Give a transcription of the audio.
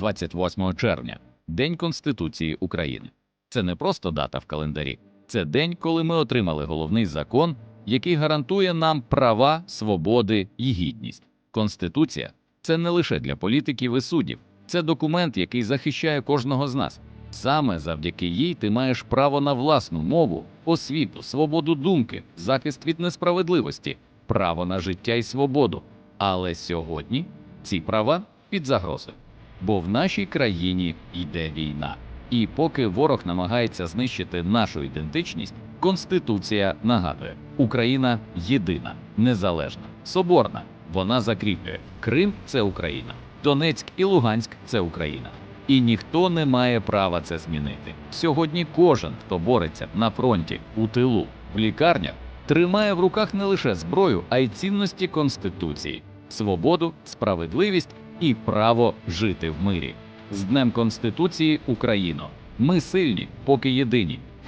28 червня, День Конституції України. Це не просто дата в календарі, це день, коли ми отримали головний закон, який гарантує нам права, свободи і гідність. Конституція це не лише для політиків і суддів, це документ, який захищає кожного з нас. Саме завдяки їй ти маєш право на власну мову, освіту, свободу думки, захист від несправедливості, право на життя і свободу. Але сьогодні ці права під загрозою. Бо в нашій країні йде війна. І поки ворог намагається знищити нашу ідентичність, Конституція нагадує: Україна єдина, незалежна, соборна. Вона закріплює Крим це Україна, Донецьк і Луганськ це Україна. І ніхто не має права це змінити. Сьогодні кожен, хто бореться на фронті, у тилу, в лікарнях, тримає в руках не лише зброю, а й цінності Конституції, свободу, справедливість і право жити в мирі. З Днем Конституції Україно! Ми сильні, поки єдині.